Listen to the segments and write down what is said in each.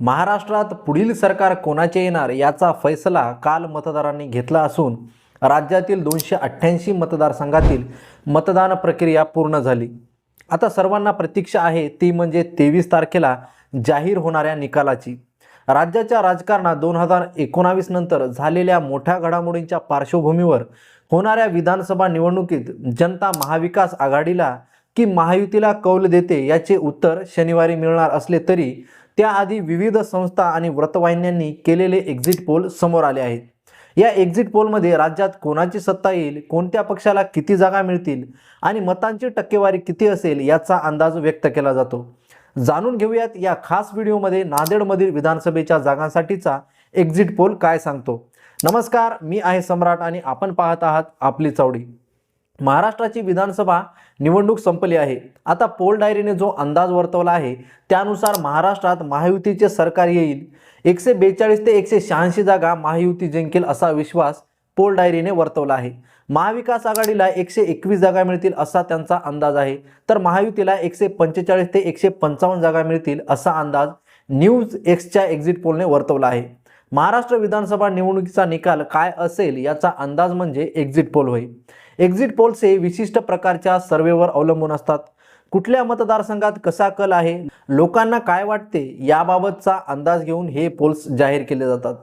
महाराष्ट्रात पुढील सरकार कोणाचे येणार याचा फैसला काल मतदारांनी घेतला असून राज्यातील दोनशे अठ्ठ्याऐंशी मतदारसंघातील मतदान प्रक्रिया पूर्ण झाली. आता सर्वांना प्रतीक्षा आहे ती म्हणजे तेवीस तारखेला जाहीर होणाऱ्या निकालाची. राज्याच्या राजकारणात दोन हजार एकोणावीस नंतर झालेल्या मोठ्या घडामोडींच्या पार्श्वभूमीवर होणाऱ्या विधानसभा निवडणुकीत जनता महाविकास आघाडीला की महायुतीला कौल देते याचे उत्तर शनिवारी मिळणार असले तरी त्याआधी विविध संस्था आणि व्रतवाहिन्यांनी केलेले एक्झिट पोल समोर आले आहेत. या एक्झिट पोलमध्ये राज्यात कोणाची सत्ता येईल कोणत्या पक्षाला किती जागा मिळतील आणि मतांची टक्केवारी किती असेल याचा अंदाज व्यक्त केला जातो. जाणून घेऊयात या खास व्हिडिओमध्ये नांदेडमधील विधानसभेच्या जागांसाठीचा एक्झिट पोल काय सांगतो. नमस्कार मी आहे सम्राट आणि आपण पाहत आहात आपली चावडी महाराष्ट्राची विधानसभा निवडणूक संपली आहे. आता पोल डायरीने जो अंदाज वर्तवला आहे त्यानुसार महाराष्ट्रात महायुतीचे सरकार येईल. एकशे बेचाळीस ते एकशे शहाऐंशी जागा महायुती जिंकेल असा विश्वास पोल डायरीने वर्तवला आहे. महाविकास आघाडीला एकशे एकवीस जागा मिळतील असा त्यांचा अंदाज आहे. तर महायुतीला एकशे पंचेचाळीस ते एकशे पंचावन्न जागा मिळतील असा अंदाज न्यूज एक्सच्या एक्झिट पोलने वर्तवला आहे. महाराष्ट्र विधानसभा निवडणुकीचा निकाल काय असेल याचा अंदाज म्हणजे एक्झिट पोल होय. एक्झिट पोल्स हे विशिष्ट प्रकारच्या सर्वेवर अवलंबून असतात. कुठल्या मतदारसंघात कसा कल आहे? लोकांना काय वाटते? याबाबतचा अंदाज घेऊन हे पोल्स जाहीर केले जातात.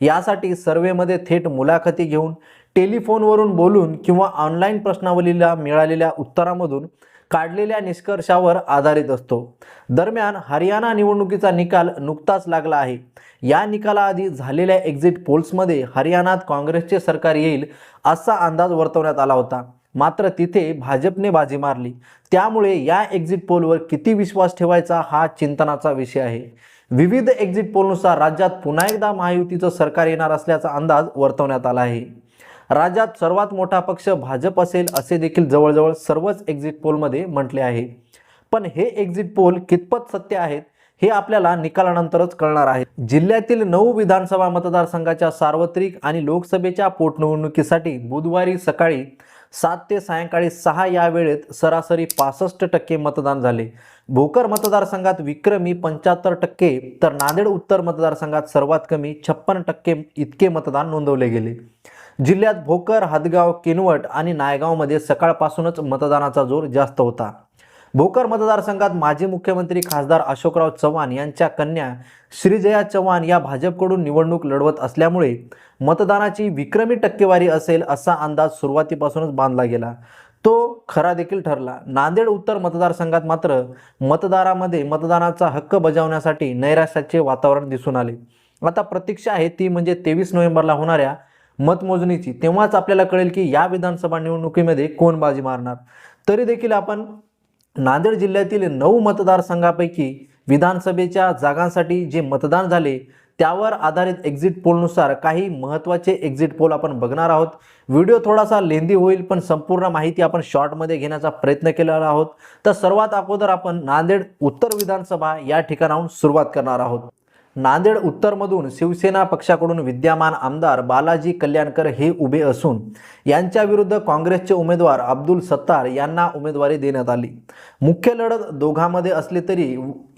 यासाठी सर्वेमध्ये थेट मुलाखती घेऊन टेलिफोनवरून बोलून किंवा ऑनलाईन प्रश्नावलीला मिळालेल्या उत्तरामधून काढलेल्या निष्कर्षावर आधारित असतो. दरम्यान हरियाणा निवडणुकीचा निकाल नुकताच लागला आहे. या निकालाआधी झालेल्या एक्झिट पोल्समध्ये हरियाणात काँग्रेसचे सरकार येईल असा अंदाज वर्तवण्यात आला होता. मात्र तिथे भाजपने बाजी मारली. त्यामुळे या एक्झिट पोलवर किती विश्वास ठेवायचा हा चिंतनाचा विषय आहे. विविध एक्झिट पोलनुसार राज्यात पुन्हा एकदा महायुतीचं सरकार येणार असल्याचा अंदाज वर्तवण्यात आला आहे. राज्यात सर्वात मोठा पक्ष भाजप असेल असे देखील जवळजवळ सर्वच एक्झिट पोलमध्ये म्हटले आहे. पण हे एक्झिट पोल कितपत सत्य आहेत? हे आपल्याला निकालानंतरच कळणार आहे. जिल्ह्यातील नऊ विधानसभा मतदारसंघाच्या सार्वत्रिक आणि लोकसभेच्या पोटनिवडणुकीसाठी बुधवारी सकाळी सात ते सायंकाळी सहा या वेळेत सरासरी पासष्ट टक्के मतदान झाले. भोकर मतदारसंघात विक्रमी पंच्याहत्तर टक्के तर नांदेड उत्तर मतदारसंघात सर्वात कमी छप्पन टक्के इतके मतदान नोंदवले गेले. जिल्ह्यात भोकर हदगाव किनवट आणि नायगावमध्ये सकाळपासूनच मतदानाचा जोर जास्त होता. भोकर मतदारसंघात माजी मुख्यमंत्री खासदार अशोकराव चव्हाण यांच्या कन्या श्रीजया चव्हाण या भाजपकडून निवडणूक लढवत असल्यामुळे मतदानाची विक्रमी टक्केवारी असेल असा अंदाज सुरुवातीपासूनच बांधला गेला. तो खरा देखील ठरला. नांदेड उत्तर मतदारसंघात मात्र मतदारामध्ये मतदानाचा हक्क बजावण्यासाठी नैराश्याचे वातावरण दिसून आले. आता प्रतीक्षा आहे ती म्हणजे तेवीस नोव्हेंबरला होणाऱ्या मतमोजणीची. तेव्हाच आपल्याला कळेल की या विधानसभा निवडणुकीमध्ये कोण बाजी मारणार. तरी देखील आपण नांदेड जिल्ह्यातील नऊ मतदारसंघापैकी विधानसभेच्या जागांसाठी जे मतदान झाले त्यावर आधारित एक्झिट पोलनुसार काही महत्त्वाचे एक्झिट पोल आपण बघणार आहोत. व्हिडिओ थोडासा लेंदी होईल पण संपूर्ण माहिती आपण शॉर्टमध्ये घेण्याचा प्रयत्न केलेला आहोत. तर सर्वात अगोदर आपण नांदेड उत्तर विधानसभा या ठिकाणाहून सुरुवात करणार आहोत. नांदेड उत्तरमधून शिवसेना पक्षाकडून विद्यमान आमदार बालाजी कल्याणकर हे उभे असून यांच्या विरुद्ध काँग्रेसचे उमेदवार अब्दुल सत्तार यांना उमेदवारी देण्यात आली. मुख्य लढत दोघांमध्ये असली तरी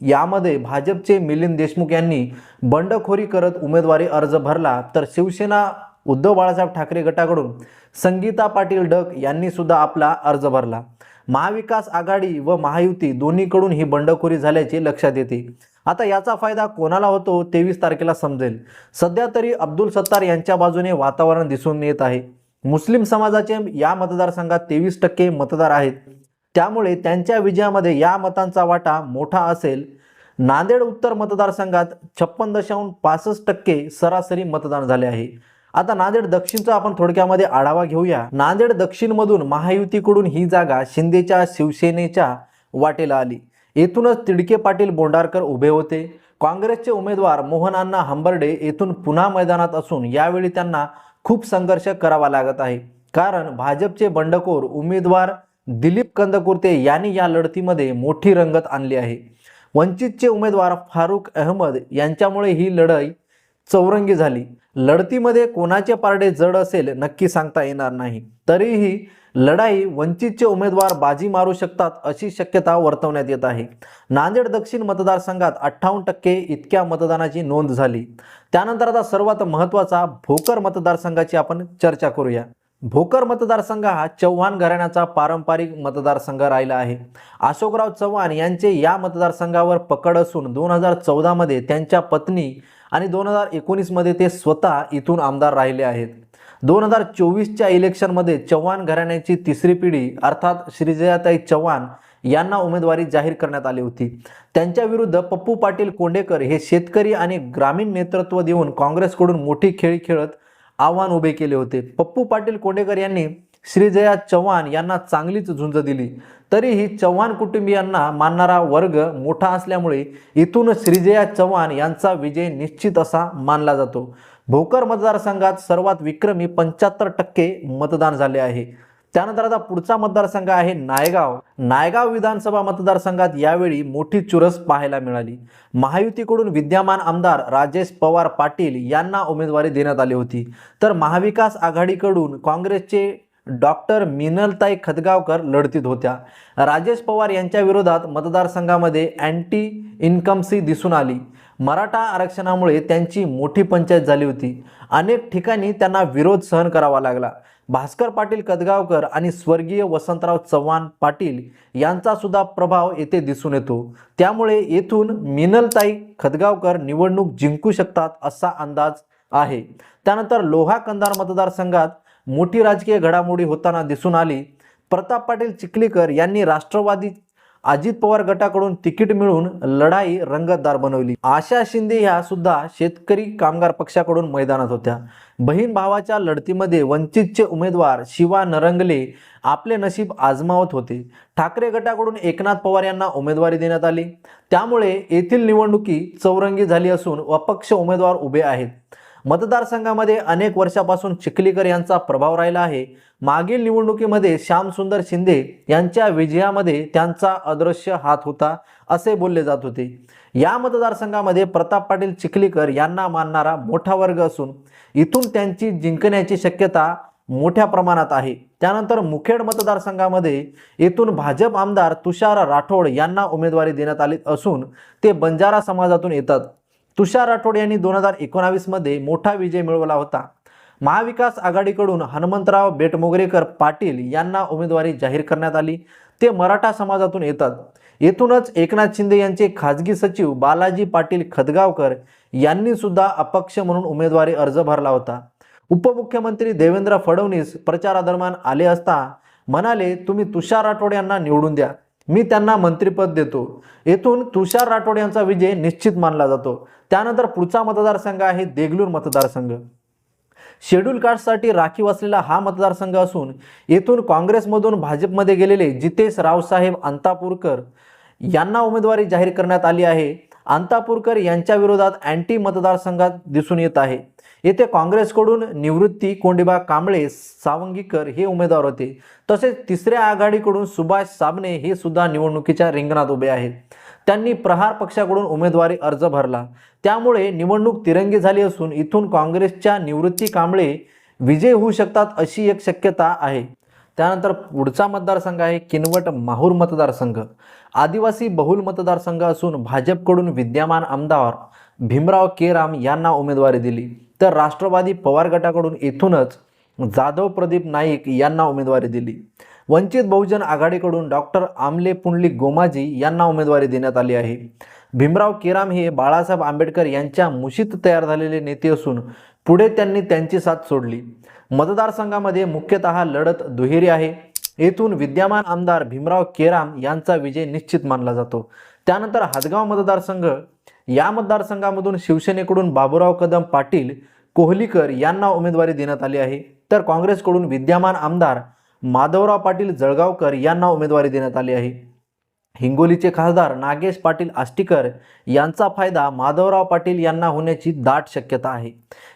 यामध्ये भाजपचे मिलिंद देशमुख यांनी बंडखोरी करत उमेदवारी अर्ज भरला तर शिवसेना उद्धव बाळासाहेब ठाकरे गटाकडून संगीता पाटील डक यांनी सुद्धा आपला अर्ज भरला. महाविकास आघाडी व महायुती दोन्हीकडून ही बंडखोरी झाल्याचे लक्षात येते. आता याचा फायदा कोणाला होतो तेवीस तारखेला समजेल. सध्या तरी अब्दुल सत्तार यांच्या बाजूने वातावरण दिसून येत आहे. मुस्लिम समाजाचे या मतदारसंघात तेवीस टक्के मतदार आहेत. त्यामुळे त्यांच्या विजयामध्ये या मतांचा वाटा मोठा असेल. नांदेड उत्तर मतदारसंघात छप्पन दशांश पासष्ट टक्के सरासरी मतदान झाले आहे. आता नांदेड दक्षिणचा आपण थोडक्यामध्ये आढावा घेऊया. नांदेड दक्षिणमधून महायुतीकडून ही जागा शिंदेच्या शिवसेनेच्या वाटेला आली. येथूनच तिडके पाटील बोंडारकर उभे होते. काँग्रेसचे उमेदवार मोहन अण्णा हंबर्डे येथून पुन्हा मैदानात असून यावेळी त्यांना खूप संघर्ष करावा लागत आहे. कारण भाजपचे बंडखोर उमेदवार दिलीप कंदकुर्ते यांनी या लढतीमध्ये मोठी रंगत आणली आहे. वंचितचे उमेदवार फारुख अहमद यांच्यामुळे ही लढाई चौरंगी झाली. लढतीमध्ये कोणाचे पारडे जड असेल नक्की सांगता येणार नाही. तरीही लढाई वंचितचे उमेदवार बाजी मारू शकतात अशी शक्यता वर्तवण्यात येत आहे. नांदेड दक्षिण मतदारसंघात अठ्ठावन्न टक्के इतक्या मतदानाची नोंद झाली. त्यानंतर आता सर्वात महत्त्वाचा भोकर मतदारसंघाची आपण चर्चा करूया. भोकर मतदारसंघ हा चव्हाण घराण्याचा पारंपरिक मतदारसंघ राहिला आहे. अशोकराव चव्हाण यांचे या मतदारसंघावर पकड असून दोन हजार चौदामध्ये त्यांच्या पत्नी आणि दोन हजार एकोणीसमध्ये ते स्वतः इथून आमदार राहिले आहेत. दोन हजार चोवीसच्या इलेक्शनमध्ये चव्हाण घराण्याची तिसरी पिढी अर्थात श्रीजयाताई चव्हाण यांना उमेदवारी जाहीर करण्यात आली होती. त्यांच्या विरुद्ध पप्पू पाटील कोंडेकर हे शेतकरी आणि ग्रामीण नेतृत्व देऊन काँग्रेसकडून मोठी खेळी खेळत आव्हान उभे केले होते. पप्पू पाटील कोंडेकर यांनी श्रीजया चव्हाण यांना चांगलीच झुंज दिली. तरीही चव्हाण कुटुंबियांना मानणारा वर्ग मोठा असल्यामुळे इथून श्रीजया चव्हाण यांचा विजय निश्चित असा मानला जातो. भोकर मतदारसंघात सर्वात विक्रमी पंच्याहत्तर टक्के मतदान झाले आहे. त्यानंतर आता पुढचा मतदारसंघ आहे नायगाव. नायगाव विधानसभा मतदारसंघात यावेळी मोठी चुरस पाहायला मिळाली. महायुतीकडून विद्यमान आमदार राजेश पवार पाटील यांना उमेदवारी देण्यात आली होती. तर महाविकास आघाडीकडून काँग्रेसचे डॉक्टर मिनलताई खतगावकर लढतीत होत्या. राजेश पवार यांच्या विरोधात मतदारसंघामध्ये अँटी इन्कमसी दिसून आली. मराठा आरक्षणामुळे त्यांची मोठी पंचायत झाली होती. अनेक ठिकाणी त्यांना विरोध सहन करावा लागला. भास्कर पाटील कदगावकर आणि स्वर्गीय वसंतराव चव्हाण पाटील यांचा सुद्धा प्रभाव येथे दिसून येतो. त्यामुळे येथून मिनलताई खदगावकर निवडणूक जिंकू शकतात असा अंदाज आहे. त्यानंतर लोहा कंधार मतदारसंघात मोठी राजकीय घडामोडी होताना दिसून आली. प्रताप पाटील चिखलीकर यांनी राष्ट्रवादी अजित पवार गटाकडून तिकीट मिळून लढाई रंगतदार बनवली. आशा शिंदे ह्या सुद्धा शेतकरी कामगार पक्षाकडून मैदानात होत्या. बहीण भावाच्या लढतीमध्ये वंचितचे उमेदवार शिवा नरंगले आपले नशीब आजमावत होते. ठाकरे गटाकडून एकनाथ पवार यांना उमेदवारी देण्यात आली. त्यामुळे येथील निवडणुकी चौरंगी झाली असून अपक्ष उमेदवार उभे आहेत. मतदारसंघामध्ये अनेक वर्षापासून चिखलीकर यांचा प्रभाव राहिला आहे. मागील निवडणुकीमध्ये श्यामसुंदर शिंदे यांच्या विजयामध्ये त्यांचा अदृश्य हात होता असे बोलले जात होते. या मतदारसंघामध्ये प्रताप पाटील चिखलीकर यांना मानणारा मोठा वर्ग असून इथून त्यांची जिंकण्याची शक्यता मोठ्या प्रमाणात आहे. त्यानंतर मुखेड मतदारसंघामध्ये येथून भाजप आमदार तुषार राठोड यांना उमेदवारी देण्यात आली असून ते बंजारा समाजातून येतात. तुषार राठोड यांनी दोन हजार एकोणावीसमध्ये मोठा विजय मिळवला होता. महाविकास आघाडीकडून हनुमंतराव बेटमोगरेकर पाटील यांना उमेदवारी जाहीर करण्यात आली. ते मराठा समाजातून येतात. येथूनच एकनाथ शिंदे यांचे खाजगी सचिव बालाजी पाटील खदगावकर यांनी सुद्धा अपक्ष म्हणून उमेदवारी अर्ज भरला होता. उपमुख्यमंत्री देवेंद्र फडणवीस प्रचारादरम्यान आले असता म्हणाले तुम्ही तुषार राठोड यांना निवडून द्या. मी त्यांना मंत्रिपद देतो. येथून तुषार राठोड यांचा विजय निश्चित मानला जातो. त्यानंतर पुढचा मतदारसंघ आहे देगलूर मतदारसंघ. शेड्यूल कास्टसाठी राखीव असलेला हा मतदारसंघ असून येथून काँग्रेसमधून भाजपमध्ये गेलेले जितेश रावसाहेब अंतापूरकर यांना उमेदवारी जाहीर करण्यात आली आहे. अंतापूरकर यांच्या विरोधात अँटी मतदारसंघात दिसून येत आहे. येथे काँग्रेसकडून निवृत्ती कोंडिबा कांबळे सावंगीकर हे उमेदवार होते. तसेच तिसऱ्या आघाडीकडून सुभाष साबणे हे सुद्धा निवडणुकीच्या रिंगणात उभे आहेत. त्यांनी प्रहार पक्षाकडून उमेदवारी अर्ज भरला. त्यामुळे निवडणूक तिरंगी झाली असून इथून काँग्रेसच्या निवृत्ती कांबळे विजय होऊ शकतात अशी एक शक्यता आहे. त्यानंतर पुढचा मतदारसंघ आहे किनवट माहूर मतदारसंघ. आदिवासी बहुल मतदारसंघ असून भाजपकडून विद्यमान आमदार भीमराव केराम यांना उमेदवारी दिली. तर राष्ट्रवादी पवार गटाकडून येथूनच जाधव प्रदीप नाईक यांना उमेदवारी दिली. वंचित बहुजन आघाडीकडून डॉक्टर आमले पुंडली गोमाजी यांना उमेदवारी देण्यात आली आहे. भीमराव केराम हे बाळासाहेब आंबेडकर यांच्या मुशीत तयार झालेले नेते असून पुढे त्यांनी त्यांची साथ सोडली. मतदारसंघामध्ये मुख्यतः लढत दुहेरी आहे. येथून विद्यमान आमदार भीमराव केराम यांचा विजय निश्चित मानला जातो. त्यानंतर हादगाव मतदारसंघ या मतदारसंघामधून शिवसेनेकडून बाबूराव कदम पाटील कोहलीकर यांना उमेदवारी देण्यात आली आहे. तर काँग्रेसकडून विद्यमान आमदार माधवराव पाटील जळगावकर यांना उमेदवारी देण्यात आली आहे. हिंगोलीचे खासदार नागेश पाटील आष्टीकर यांचा फायदा माधवराव पाटील यांना होण्याची दाट शक्यता आहे.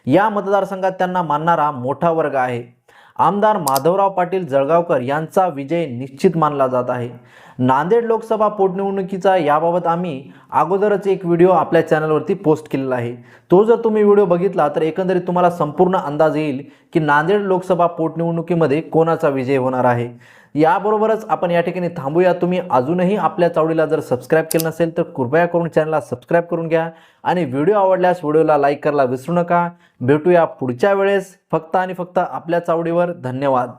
या मतदारसंघात त्यांना मानणारा मोठा वर्ग आहे. आमदार माधवराव पाटील जळगावकर यांचा विजय निश्चित मानला जात आहे. नांदेड लोकसभा पोटनिवडणुकीचा याबाबत आम्ही अगोदरच एक व्हिडिओ आपल्या चॅनलवरती पोस्ट केलेला आहे. तो जर तुम्ही व्हिडिओ बघितला तर एकंदरीत तुम्हाला संपूर्ण अंदाज येईल की नांदेड लोकसभा पोटनिवडणुकीमध्ये कोणाचा विजय होणार आहे. याबरोबरच आपण या ठिकाणी थांबूया. तुम्ही अजूनही आपल्या चावडीला जर सबस्क्राईब केलं नसेल तर कृपया करून चॅनलला सबस्क्राईब करून घ्या आणि व्हिडिओ आवडल्यास व्हिडिओला लाईक करायला विसरू नका. भेटूया पुढच्या वेळेस. फक्त आणि फक्त आपल्या चावडीवर धन्यवाद.